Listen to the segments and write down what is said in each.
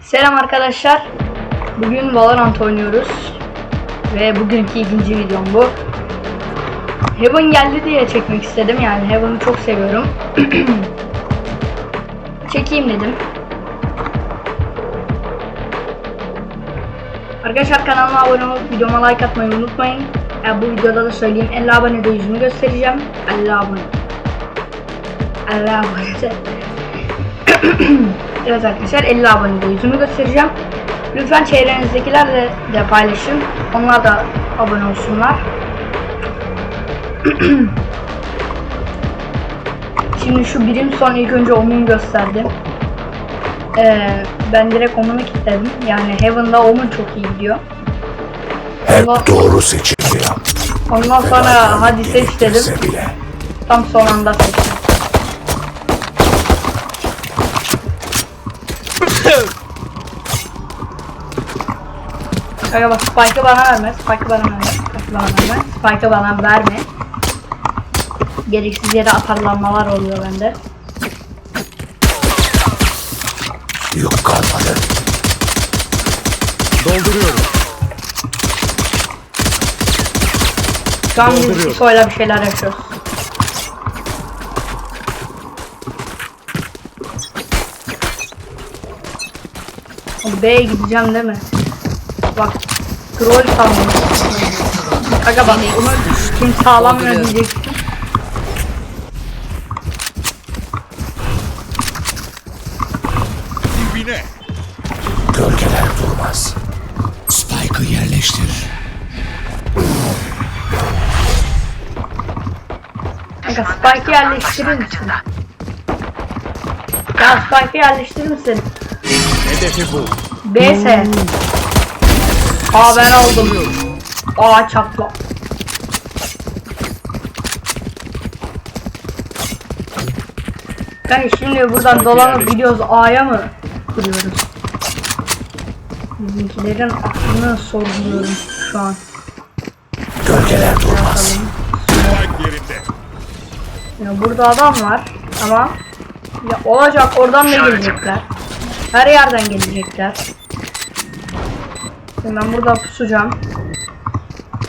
Selam arkadaşlar. Bugün Valorant oynuyoruz. Ve bugünkü ikinci videom bu. Heaven geldi diye çekmek istedim. Yani Heaven'ı çok seviyorum. Çekeyim dedim. Arkadaşlar kanalıma abone olup videoma like atmayı unutmayın. E, bu videoda da söyleyeyim 50 abonede yüzümü göstereceğim. 50 abone. 50 abone. evet arkadaşlar 50 abonede yüzümü göstereceğim. Lütfen çevrenizdekilerle de paylaşın. Onlar da abone olsunlar. Şimdi şu birim son ilk önce Omun gösterdim. Ee, ben direkt Omun'u kilitledim. Yani Heaven'da Omun çok iyi gidiyor. Hep Allah- doğru seçim. Ondan sonra hadi seç dedim. Bile. Tam son anda seçtim. Kanka bak Spike'ı bana verme, Spike'ı bana verme, Spike'ı bana verme, Spike'ı bana verme. Gereksiz yere atarlanmalar oluyor bende. Yük kalmadı. Dolduruyorum. Şu an biz Dolduruyorum. Pico'yla bir şeyler yaşıyoruz. B'ye gideceğim değil mi? Bak. Troll sandım. Aga bak bunu kim sağlamıyor diyeceksin. Dibine. Gölgeler durmaz. Spike'ı yerleştir. Kanka Spike'ı yerleştirir misin? Ya Spike'ı yerleştirir misin? Hedefi bu. BS. Aa ben aldım. Aa çatla. Yani şimdi buradan dolanıp gidiyoruz A'ya mı kuruyoruz? Bizimkilerin aklını sorguluyorum şu an. Gölgeler durmaz. Ya burada adam var ama ya olacak oradan da gelecekler. Her yerden gelecekler. Şimdi ben burada pusacağım.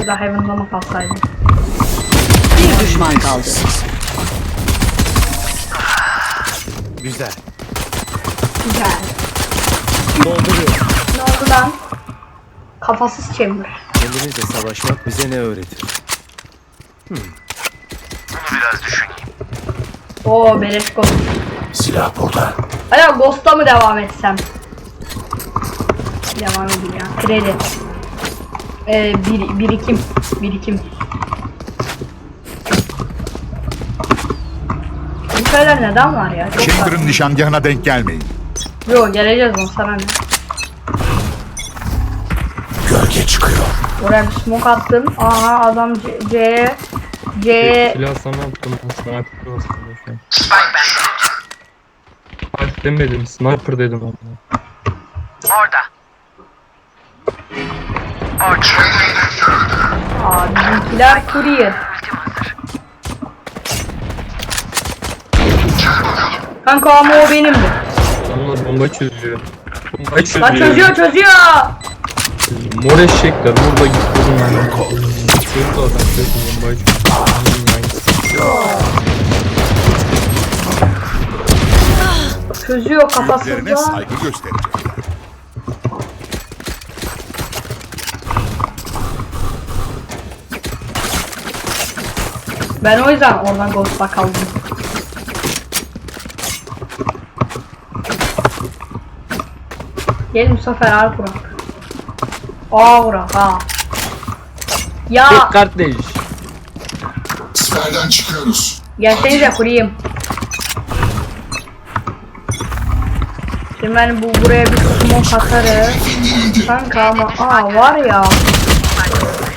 Ya da Heaven'da mı kalsaydım? Bir düşman kaldı. Güzel. Güzel. Dolduruyorum. Ne oldu lan? Kafasız chamber. Kendimizle savaşmak bize ne öğretir? Oo beleş ghost. Silah burada. Hala Ghost'a mı devam etsem? Devam edeyim ya. Kredi. Ee, bir, birikim. Birikim. Bu şeyler neden var ya? Çok var. Chamber'ın nişangahına denk gelmeyin. Yo geleceğiz on sana ne? Gölge çıkıyor. Oraya bir smoke attım. Aha adam C C'ye C'ye Silah sana attım ben sniper aslında şu an. Spike demedim sniper dedim ama. Aa bizimkiler courier. Kanka ama o benimdi. Onlar bomba çözüyor. Bomba çözüyor. Lan çözüyor çözüyor. Mor eşekler burada gittim ben. Çözdü adam çözdü bombayı. Çözüyor Üzerine kafasında. saygı gösterecekler. Ben o yüzden oradan Ghost'la kaldım. Gel bu sefer al Burak. Aa Burak ha. Ya Tek kardeş. Siperden çıkıyoruz. gelsenize kurayım. Şimdi ben bu buraya bir smoke atarım. Kanka ama aa var ya.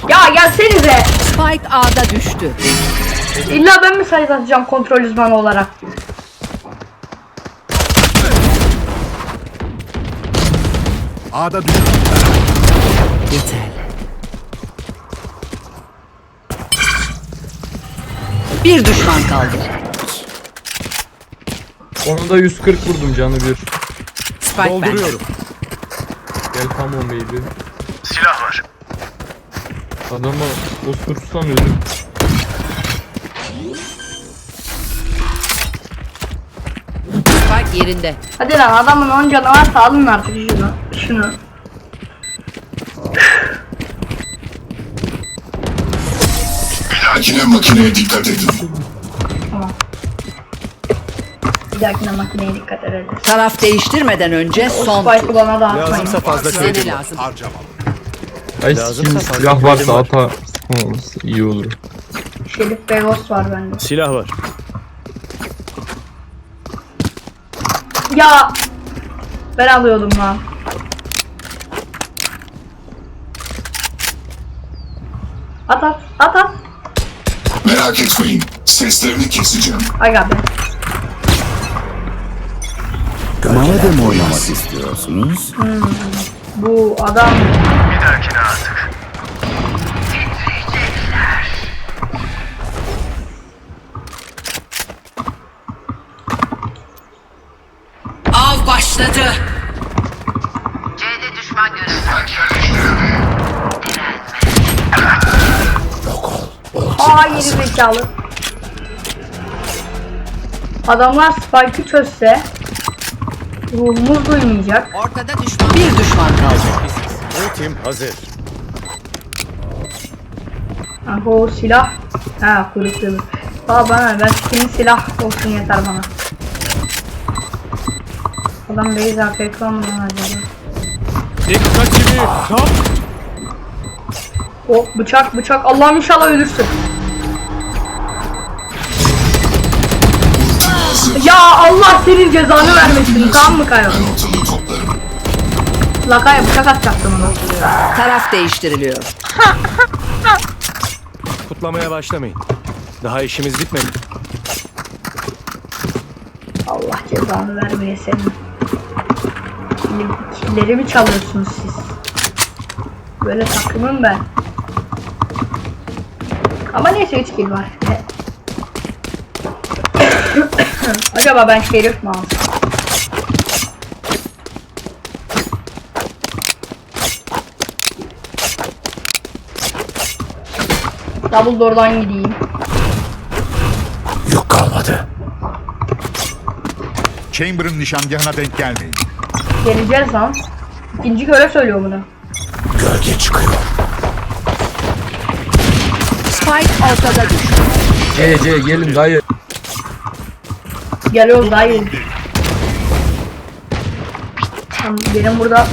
Ya gelsenize. Spike A'da düştü. İlla ben mi sayı atacağım kontrol uzmanı olarak? A'da düş. Yeterli. Bir düşman kaldı. Onu da 140 vurdum canı bir. Spike. Dolduruyorum. Gel come on baby. Silah var. Adama osursam ölür. Spike yerinde. Hadi lan adamın 10 canı varsa alın artık şunu. Şunu. Makine makineye dikkat edin. Tamam. Bir dahakine makineye dikkat edelim. Taraf değiştirmeden önce son Spike'ı tur. da atmayın. Lazımsa fazla kredi ne lazım? Harcamalı. Ay Lazımsa fazla silah varsa ata iyi olur. Şerif Begos var bende. Silah var. Ya ben alıyordum lan. At at at at. Merak etmeyin. Seslerini keseceğim. Be. Gölgeler mı oynamak istiyorsunuz? Bu adam Av Aa yeni zekalı. Adamlar Spike'ı çözse ruhumuz duymayacak. Ortada düşman. Bir düşman kaldı. Ultim hazır. Aha o silah. Ha kuyruklu. Aa bana ben skin silah olsun yeter bana. Adam base AFK mı lan acaba? Dikkatimi kap. O bıçak bıçak Allah'ım inşallah ölürsün. Ya Allah senin cezanı vermesin tamam mı Kayo? La Kayo bıçak atacaktım ona. Taraf değiştiriliyor. Kutlamaya başlamayın. Daha işimiz bitmedi. Allah cezanı vermeye senin. Kill- Killerimi çalıyorsunuz siz. Böyle takımım ben. Ama neyse 3 kill var. Acaba ben şerif mi alsam? Double door'dan gideyim. Yük kalmadı. Chamber'ın nişangahına denk gelmeyin. Geleceğiz lan. İkinci köre söylüyor bunu. Gölge çıkıyor. Spike ortada düştü. C gelin dayı. Geliyoruz daha iyi. Tamam, benim burada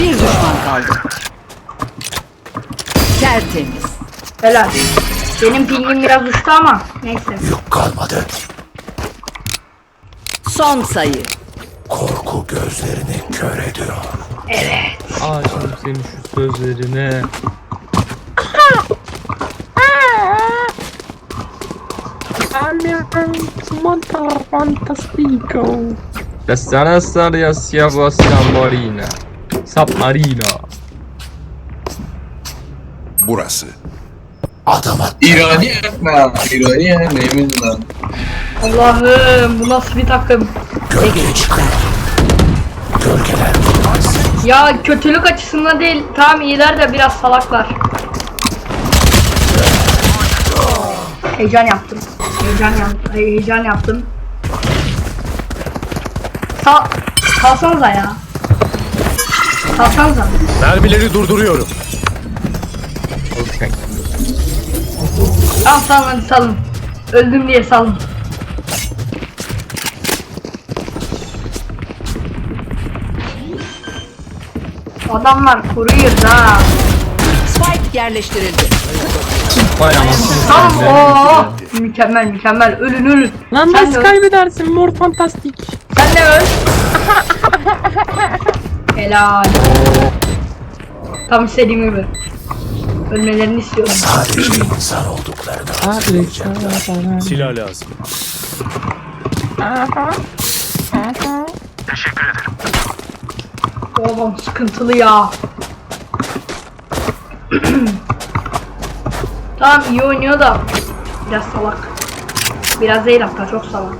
Bir düşman kaldı. Tertemiz. helal. Benim pingim biraz uçtu ama neyse. Yük kalmadı. Son sayı. Korku gözlerini kör ediyor. Aa şimdi senin şu sözlerine. Monta fantastico. La sana saria sia vostra marina. Submarina. Burası. Adam at. İrani etme. İrani neyimiz lan? Allah'ım bu nasıl bir takım? Gölgeler durmaz. Ya kötülük açısından değil. Tamam iyiler de biraz salaklar. Heyecan yaptım. Heyecan yaptım. Heyecan yaptım. Sal salsanıza ya. Salsanıza. Mermileri durduruyorum. Al salın hadi salın. Öldüm diye salın. Adamlar kuruyor ha. Spike yerleştirildi. Tamam satayım. ooo. Mükemmel mükemmel. Ölün ölün. Lan Sen nasıl öl. kaybedersin mor fantastik. Sen de öl. Helal. Tam istediğim gibi. Ölmelerini istiyorum. Sadece insan olduklarını hatırlayacaklar. Silah lazım. Oğlum sıkıntılı ya. tamam iyi oynuyor da biraz salak. Biraz değil hatta çok salak.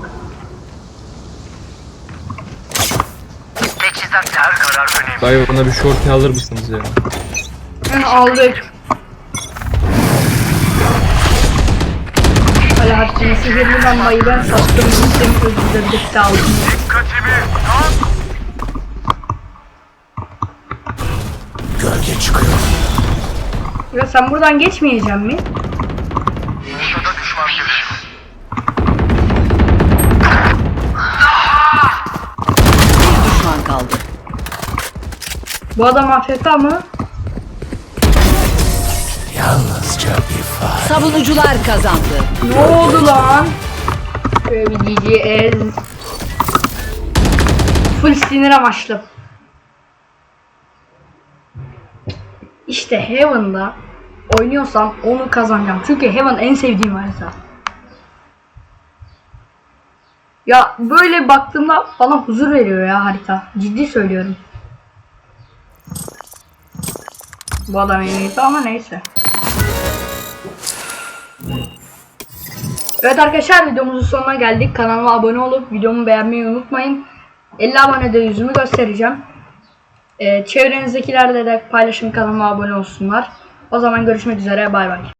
Dayı bana bir short alır mısınız ya? Ben aldık. Alaaddin sihirli lambayı ben sattım. Gittim özür birlikte aldım. Gölge çıkıyor. Ya sen buradan geçmeyeceksin mi? Bir düşman kaldı. Bu adam AFK mı? Yalnızca bir fare. Savunucular kazandı. Ne oldu lan? Şöyle bir GG ez. Full sinir amaçlı. İşte Heaven'da oynuyorsam onu kazanacağım. Çünkü Heaven en sevdiğim harita. Ya böyle baktığımda bana huzur veriyor ya harita. Ciddi söylüyorum. Bu adam en iyisi ama neyse. Evet arkadaşlar videomuzun sonuna geldik. Kanalıma abone olup videomu beğenmeyi unutmayın. 50 abonede yüzümü göstereceğim. Ee, çevrenizdekilerle de paylaşın kanalıma abone olsunlar. O zaman görüşmek üzere bay bay.